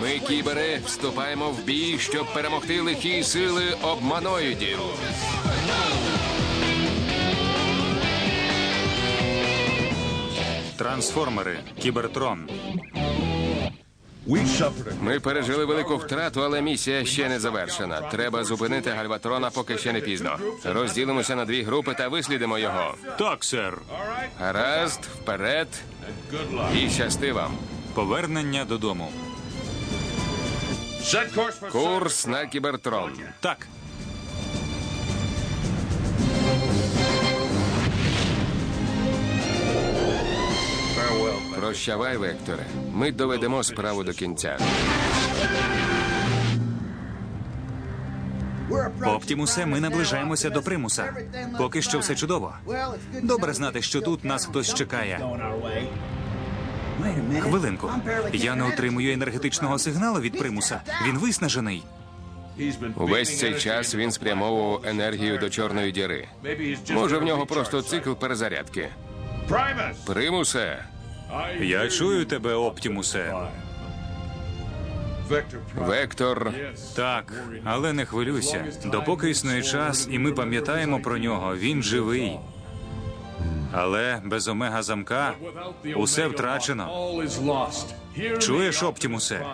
Ми, кібери, вступаємо в бій, щоб перемогти лихі сили обманоїдів. Трансформери, Кібертрон. Ми пережили велику втрату, але місія ще не завершена. Треба зупинити Гальватрона, поки ще не пізно. Розділимося на дві групи та вислідимо його. Так, сер. Гаразд, вперед і щасти вам. Повернення додому. Курс на кібертрон. Так. Прощавай, Векторе. Ми доведемо справу до кінця. Оптімусе, ми наближаємося до примуса. Поки що все чудово. Добре знати, що тут нас хтось чекає. Хвилинку. Я не отримую енергетичного сигналу від примуса. Він виснажений. Увесь цей час він спрямовував енергію до чорної діри. Може, в нього просто цикл перезарядки. Примусе, Я чую тебе, Оптімусе. Вектор. Так, але не хвилюйся. Допоки існує час, і ми пам'ятаємо про нього, він живий. Але без омега замка усе втрачено. Чуєш, Оптімусе?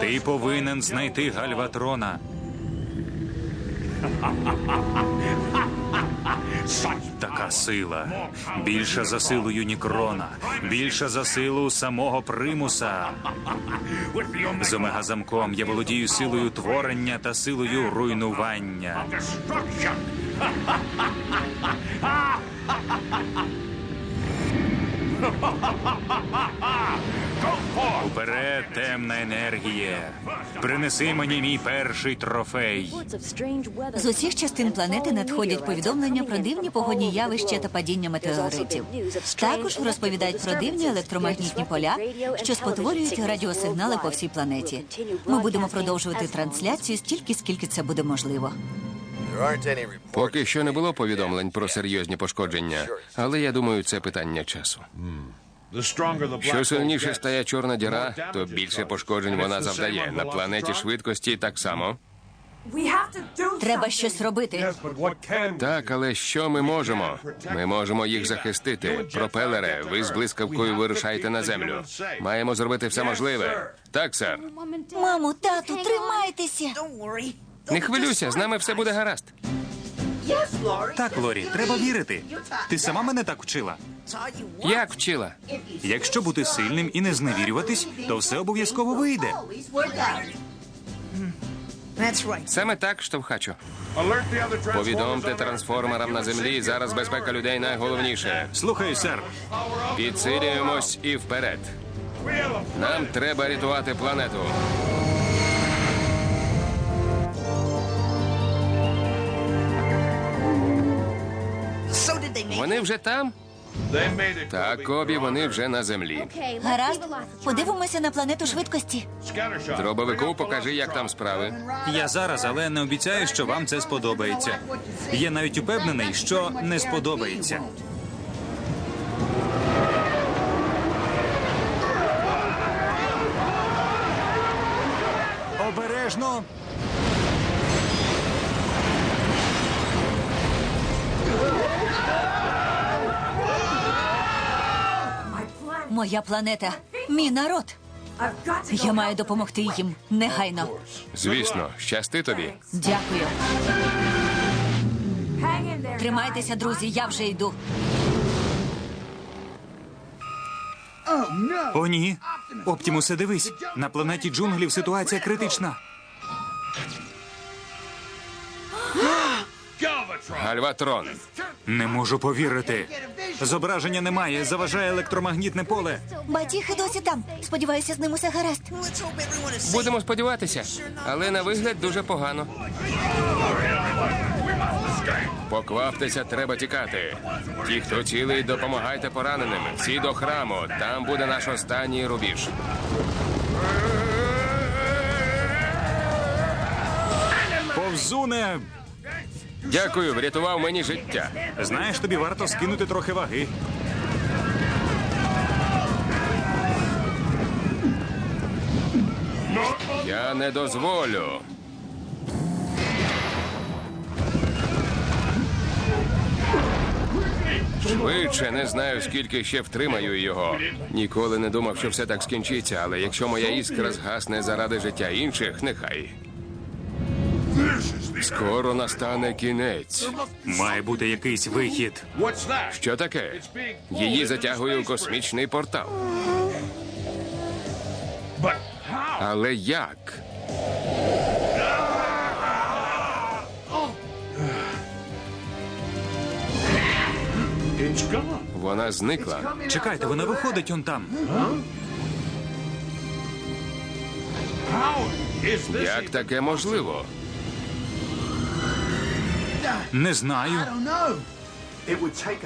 Ти повинен знайти Гальватрона. Така сила. Більша за силу Юнікрона, більша за силу самого примуса. З омега-замком я володію силою творення та силою руйнування. Уперед, темна енергія. Принеси мені мій перший трофей. З усіх частин планети надходять повідомлення про дивні погодні явища та падіння метеоритів. Також розповідають про дивні електромагнітні поля, що спотворюють радіосигнали по всій планеті. Ми будемо продовжувати трансляцію стільки, скільки це буде можливо. Поки що не було повідомлень про серйозні пошкодження, але я думаю, це питання часу. Що сильніше стає чорна діра, то більше пошкоджень вона завдає. На планеті швидкості так само. Треба щось робити. Так, але що ми можемо? Ми можемо їх захистити. Пропелере, ви з блискавкою вирушайте на землю. Маємо зробити все можливе. Так, сер. Мамо, тату, тримайтеся. Не хвилюйся, з нами все буде гаразд. Так, Лорі, треба вірити. Ти сама мене так вчила. Як вчила? Якщо бути сильним і не зневірюватись, то все обов'язково вийде. Саме так, штовхачу. Повідомте трансформерам на землі. Зараз безпека людей найголовніше. Слухаю, сер. Підсилюємось і вперед. Нам треба рятувати планету. Вони вже там? Так, обі вони вже на землі. Гаразд, подивимося на планету швидкості. Дробовику, покажи, як там справи. Я зараз, але не обіцяю, що вам це сподобається. Я навіть упевнений, що не сподобається. Обережно. Моя планета, мій народ. Я маю допомогти їм негайно. Звісно, щасти тобі. Дякую. Тримайтеся, друзі, я вже йду. О, ні. Оптімусе, дивись. На планеті джунглів ситуація критична. Гальватрон. Не можу повірити. Зображення немає, заважає електромагнітне поле. Батіхи досі там. Сподіваюся, з ним усе гаразд. Будемо сподіватися, але на вигляд дуже погано. Покваптеся, треба тікати. Ті, хто цілий, допомагайте пораненим. Всі до храму. Там буде наш останній рубіж. Повзуне, Дякую, врятував мені життя. знаєш, тобі варто скинути трохи ваги. Я не дозволю. Швидше не знаю, скільки ще втримаю його. Ніколи не думав, що все так скінчиться, але якщо моя іскра згасне заради життя інших, нехай. Скоро настане кінець. Має бути якийсь вихід. Що таке? Її затягує у космічний портал. Але як? Вона зникла. Чекайте, вона виходить он там. Як таке можливо? Не знаю.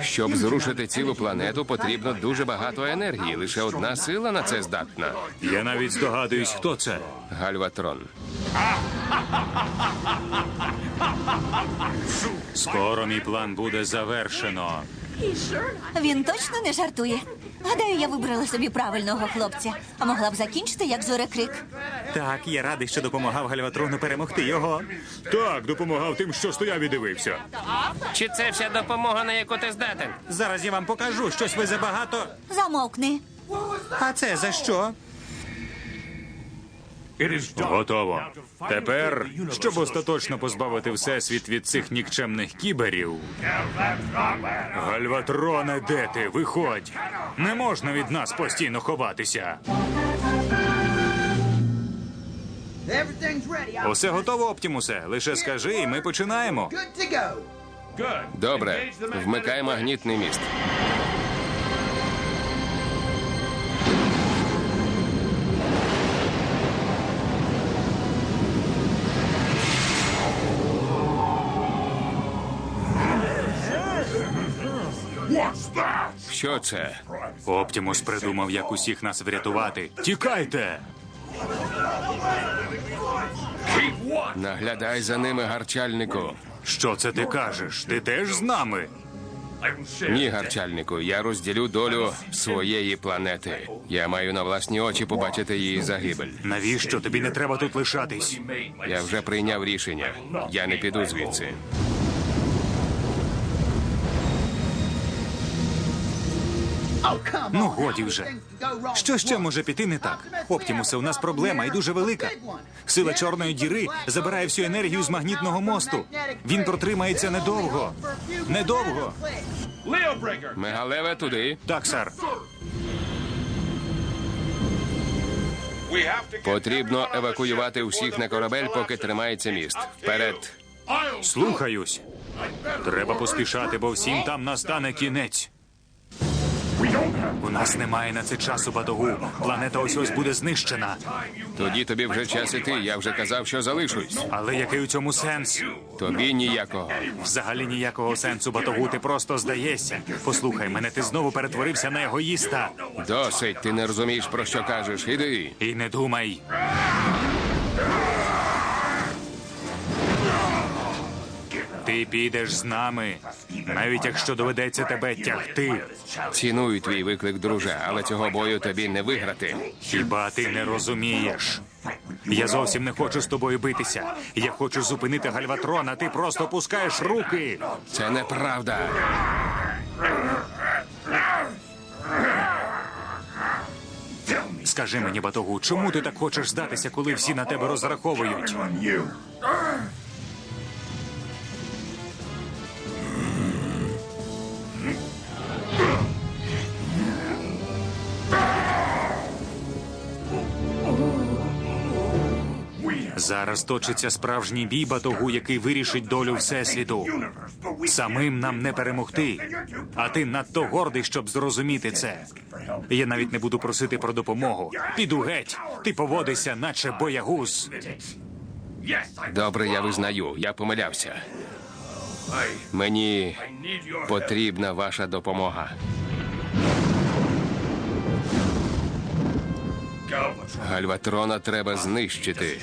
Щоб зрушити цілу планету, потрібно дуже багато енергії. Лише одна сила на це здатна. Я навіть здогадуюсь, хто це. Гальватрон. Скоро мій план буде завершено. Він точно не жартує. Гадаю, я вибрала собі правильного хлопця, а могла б закінчити як зорекрик. Так, я радий, що допомагав Гальватрону перемогти його. Так, допомагав тим, що стояв і дивився. Чи це вся допомога, на яку ти здатен? Зараз я вам покажу, щось ви забагато. Замовкни. А це за що? Готово. Тепер, щоб остаточно позбавити всесвіт від цих нікчемних кіберів. Гальватроне, де ти? Виходь! Не можна від нас постійно ховатися. Усе готово, Оптімусе. Лише скажи, і ми починаємо. Добре, вмикай магнітний міст. Що це? Оптімус придумав, як усіх нас врятувати. Тікайте! Наглядай за ними, гарчальнику. Що це ти кажеш? Ти теж з нами? Ні, гарчальнику, я розділю долю своєї планети. Я маю на власні очі побачити її загибель. Навіщо тобі не треба тут лишатись? Я вже прийняв рішення. Я не піду звідси. Ну, годі вже. Що ще може піти не так? Оптімусе, у нас проблема і дуже велика. Сила чорної діри забирає всю енергію з магнітного мосту. Він протримається недовго. Недовго. Мегалеве туди. Так, сер. Потрібно евакуювати усіх на корабель, поки тримається міст. Вперед. Слухаюсь. Треба поспішати, бо всім там настане кінець. У нас немає на це часу, батогу. Планета ось ось буде знищена. Тоді тобі вже час іти. Я вже казав, що залишусь. Але який у цьому сенс? Тобі ніякого. Взагалі ніякого сенсу, батогу, ти просто здаєшся. Послухай мене, ти знову перетворився на егоїста. Досить, ти не розумієш, про що кажеш. Іди. І не думай. Ти підеш з нами, навіть якщо доведеться тебе тягти. Ціную твій виклик, друже, але цього бою тобі не виграти. Хіба ти не розумієш? Я зовсім не хочу з тобою битися. Я хочу зупинити Гальватрон, а ти просто пускаєш руки. Це неправда. Скажи мені, батогу, чому ти так хочеш здатися, коли всі на тебе розраховують? Зараз точиться справжній бій батогу, який вирішить долю всесвіту. Самим нам не перемогти. А ти надто гордий, щоб зрозуміти це. Я навіть не буду просити про допомогу. Піду геть. Ти поводишся, наче боягуз. Добре, я визнаю, я помилявся. Мені потрібна ваша допомога. Гальватрона треба знищити.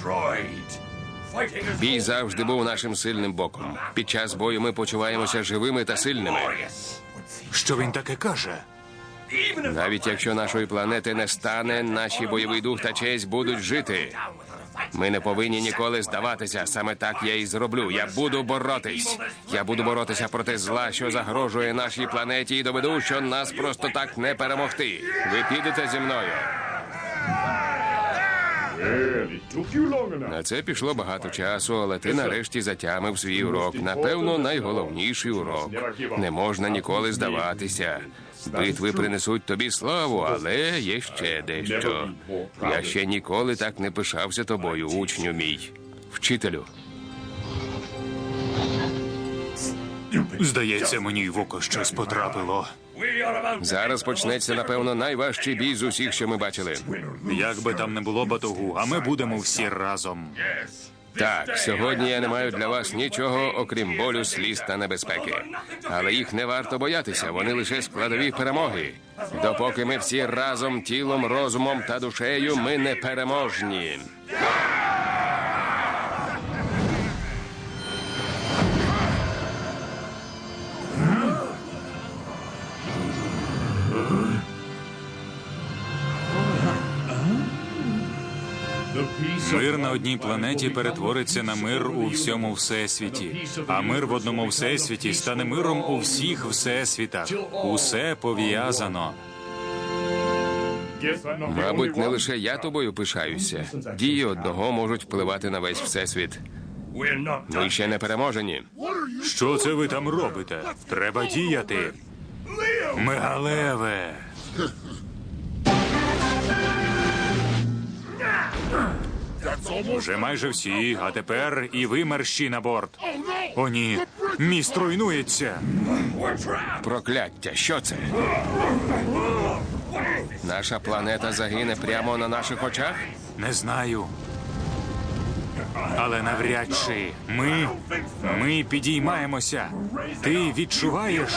Бій завжди був нашим сильним боком. Під час бою ми почуваємося живими та сильними. Що він таке каже? Навіть якщо нашої планети не стане, наші бойовий дух та честь будуть жити. Ми не повинні ніколи здаватися. Саме так я і зроблю. Я буду боротись. Я буду боротися проти зла, що загрожує нашій планеті, і доведу, що нас просто так не перемогти. Ви підете зі мною. На це пішло багато часу, але ти нарешті затямив свій урок. Напевно, найголовніший урок. Не можна ніколи здаватися. Битви принесуть тобі славу, але є ще дещо. Я ще ніколи так не пишався тобою, учню мій. Вчителю, Здається, мені в око щось потрапило. Зараз почнеться, напевно, найважчий бій з усіх, що ми бачили. Як би там не було батогу, а ми будемо всі разом. Так, сьогодні я не маю для вас нічого, окрім болю, сліз та небезпеки. Але їх не варто боятися, вони лише складові перемоги. Допоки ми всі разом, тілом, розумом та душею, ми не переможні. Мир на одній планеті перетвориться на мир у всьому всесвіті. А мир в одному всесвіті стане миром у всіх всесвітах. Усе пов'язано. Мабуть, не лише я тобою пишаюся. Дії одного можуть впливати на весь всесвіт. Ми ще не переможені. Що це ви там робите? Треба діяти. Мегалеве. Уже майже всі, а тепер і ви мерщі на борт. О, ні, міст руйнується. Прокляття, що це? Наша планета загине прямо на наших очах? Не знаю. Але навряд чи ми, ми підіймаємося. Ти відчуваєш?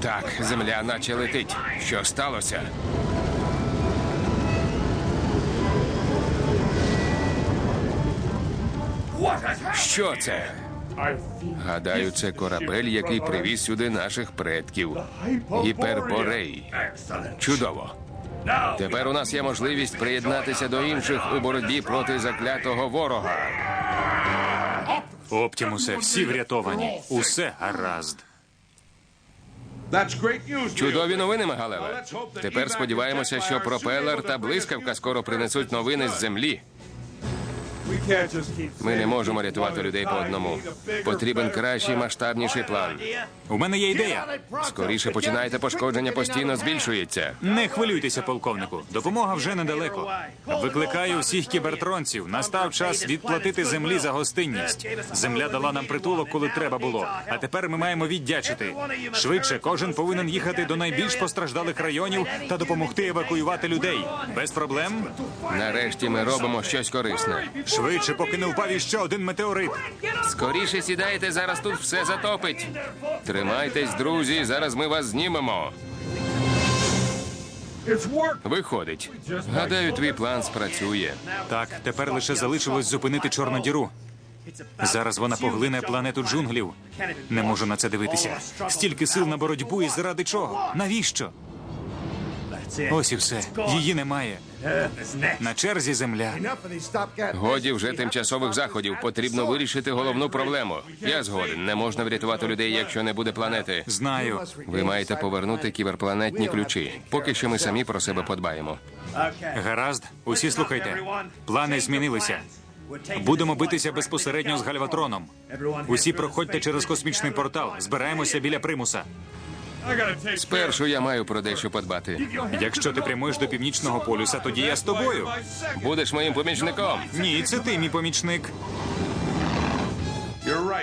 Так, земля наче летить. Що сталося? Що це? Гадаю, це корабель, який привіз сюди наших предків. Гіперборей. Чудово. Тепер у нас є можливість приєднатися до інших у боротьбі проти заклятого ворога. Оптімусе, всі врятовані. Усе гаразд. Чудові новини, Магалеве. Тепер сподіваємося, що пропелер та блискавка скоро принесуть новини з землі. Ми не можемо рятувати людей по одному. Потрібен кращий масштабніший план. У мене є ідея. Скоріше починайте, пошкодження постійно збільшується. Не хвилюйтеся, полковнику. Допомога вже недалеко. Викликаю всіх кібертронців. Настав час відплатити землі за гостинність. Земля дала нам притулок, коли треба було. А тепер ми маємо віддячити. Швидше кожен повинен їхати до найбільш постраждалих районів та допомогти евакуювати людей. Без проблем. Нарешті ми робимо щось корисне. Швидше, поки не впав іще один метеорит. Скоріше сідайте, зараз тут все затопить. Тримайтесь, друзі, зараз ми вас знімемо. Виходить. Гадаю, твій план спрацює. Так, тепер лише залишилось зупинити чорну діру. Зараз вона поглине планету джунглів. Не можу на це дивитися. Стільки сил на боротьбу і заради чого? Навіщо? Ось і все. Її немає. На черзі земля. Годі вже тимчасових заходів. Потрібно вирішити головну проблему. Я згоден. Не можна врятувати людей, якщо не буде планети. Знаю. Ви маєте повернути кіберпланетні ключі. Поки що ми самі про себе подбаємо. Гаразд, усі слухайте. Плани змінилися. Будемо битися безпосередньо з гальватроном. Усі проходьте через космічний портал. Збираємося біля примуса. Спершу я маю про дещо подбати. Якщо ти прямуєш до північного полюса, тоді я з тобою. Будеш моїм помічником. Ні, це ти, мій помічник.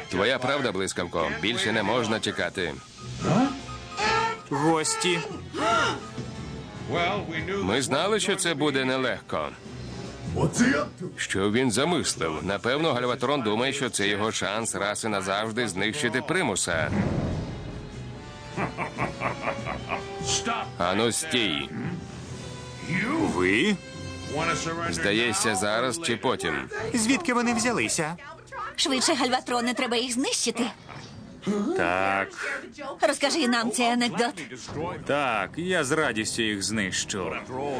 Твоя правда, блискавко. Більше не можна чекати. Гості. Ми знали, що це буде нелегко. Що він замислив? Напевно, Гальватрон думає, що це його шанс раз і назавжди знищити примуса. Ану, стій. Ви? Здається, зараз чи потім. Звідки вони взялися? Швидше, гальватрони, треба їх знищити. Так, Розкажи нам цей анекдот. так, я з радістю їх знищу.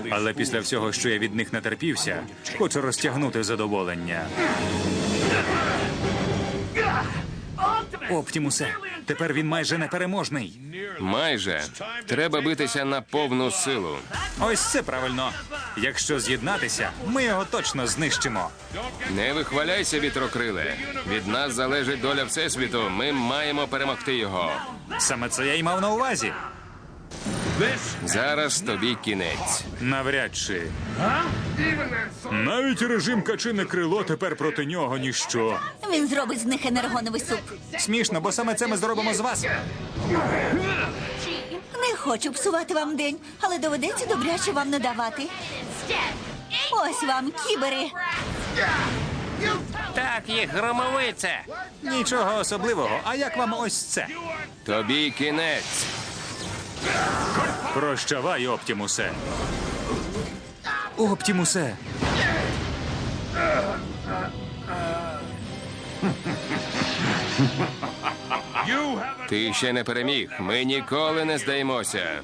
Але після всього, що я від них натерпівся, хочу розтягнути задоволення. Оптімусе, тепер він майже непереможний. Майже треба битися на повну силу. Ось це правильно. Якщо з'єднатися, ми його точно знищимо. Не вихваляйся, вітрокриле. Від нас залежить доля всесвіту. Ми маємо перемогти його. Саме це я й мав на увазі. Зараз тобі кінець. Навряд чи. Навіть режим качине крило тепер проти нього ніщо. Він зробить з них енергоновий суп. Смішно, бо саме це ми зробимо з вас. Не хочу псувати вам день, але доведеться добряче вам не давати. Ось вам кібери. Так, їх громовице. Нічого особливого. А як вам ось це? Тобі кінець. Прощавай, Оптімусе. Оптімусе. Ти ще не переміг. Ми ніколи не здаємося.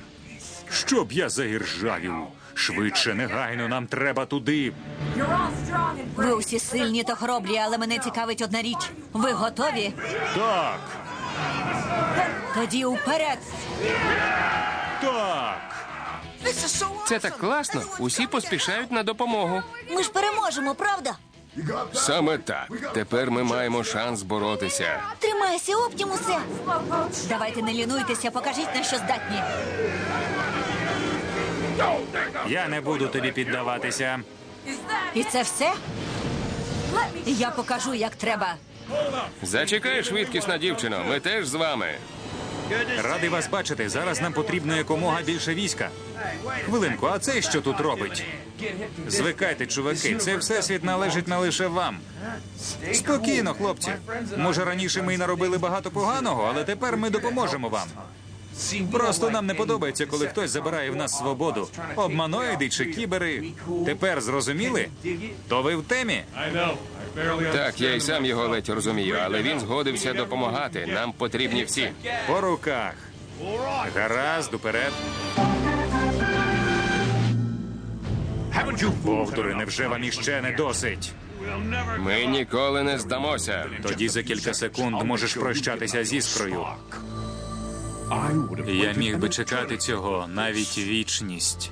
Щоб я заіржавів. Швидше, негайно, нам треба туди. Ви усі сильні та хоробрі, але мене цікавить одна річ. Ви готові? Так, Тоді уперед. так. Це так класно. Усі поспішають на допомогу. Ми ж переможемо, правда? Саме так. Тепер ми маємо шанс боротися. Тримайся, Оптімусе. Давайте не лінуйтеся, покажіть на що здатні. Я не буду тобі піддаватися. І це все? Я покажу, як треба. Зачекай, швидкісна дівчино. Ми теж з вами. Радий вас бачити. Зараз нам потрібно якомога більше війська. Хвилинку, а це що тут робить? Звикайте, чуваки, це всесвіт належить не лише вам. Спокійно, хлопці. Може, раніше ми й наробили багато поганого, але тепер ми допоможемо вам. Просто нам не подобається, коли хтось забирає в нас свободу. Обманоїди чи кібери. Тепер зрозуміли? То ви в темі? Так, я й сам його ледь розумію, але він згодився допомагати. Нам потрібні всі. По руках. Гаразд, уперед. Повтори, невже вам іще не досить? Ми ніколи не здамося. Тоді за кілька секунд можеш прощатися з іскрою. Я міг би чекати цього навіть вічність.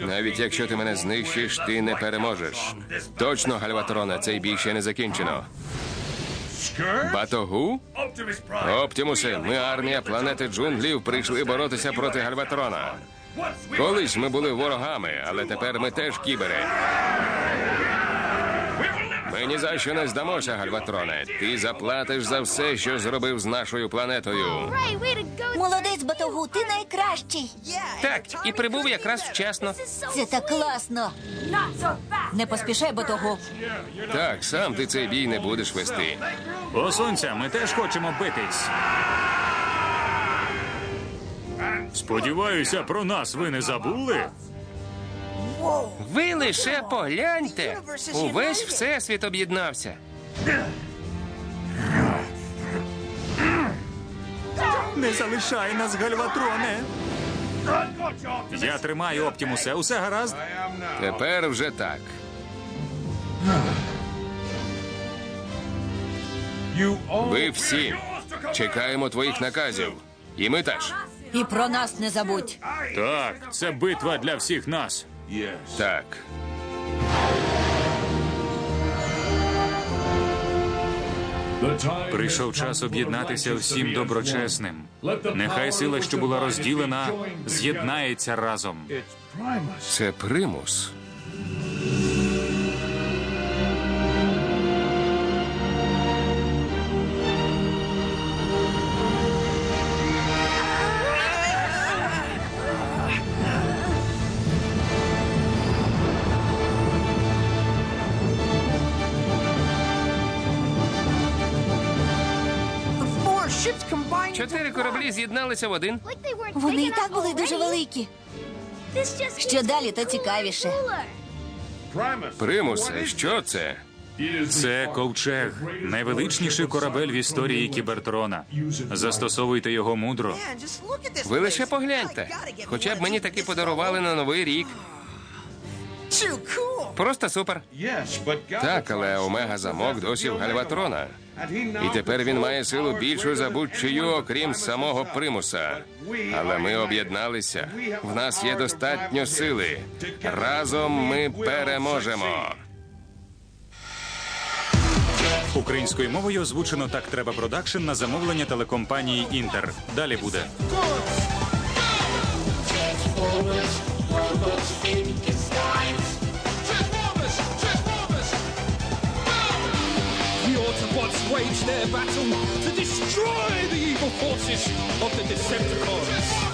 Навіть якщо ти мене знищиш, ти не переможеш. Точно, Гальватрона, цей бій ще не закінчено. Батогу? Оптимуси, ми армія планети джунглів прийшли боротися проти Гальватрона. Колись ми були ворогами, але тепер ми теж кібери. Ми ні за що не здамося, Гальватроне. Ти заплатиш за все, що зробив з нашою планетою. Молодець, Батогу, ти найкращий. Так, і прибув якраз вчасно. Це так класно. Не поспішай, Батогу. Так, сам ти цей бій не будеш вести. О, сонця, ми теж хочемо битись. Сподіваюся, про нас ви не забули. Ви лише погляньте. Увесь всесвіт об'єднався. Не залишай нас, гальватроне. Я тримаю Оптімусе, усе гаразд. Тепер вже так. Ви всі чекаємо твоїх наказів. І ми теж. І про нас не забудь. Так, це битва для всіх нас. Так. Прийшов час об'єднатися всім доброчесним. Нехай сила, що була розділена, з'єднається разом. Це примус. Чотири кораблі з'єдналися в один. Вони і так були дуже великі. Що далі, то цікавіше. Примусе, що це? Це ковчег, найвеличніший корабель в історії Кібертрона. Застосовуйте його мудро. Ви лише погляньте. Хоча б мені таки подарували на новий рік. Просто супер. Так, але Омега замок досі в Гальватрона. І тепер він має силу більшу за будь-чию, окрім самого примуса. Але ми об'єдналися. В нас є достатньо сили. Разом ми переможемо. Українською мовою озвучено так треба продакшн на замовлення телекомпанії Інтер. Далі буде. Wage their battle to destroy the evil forces of the Decepticons.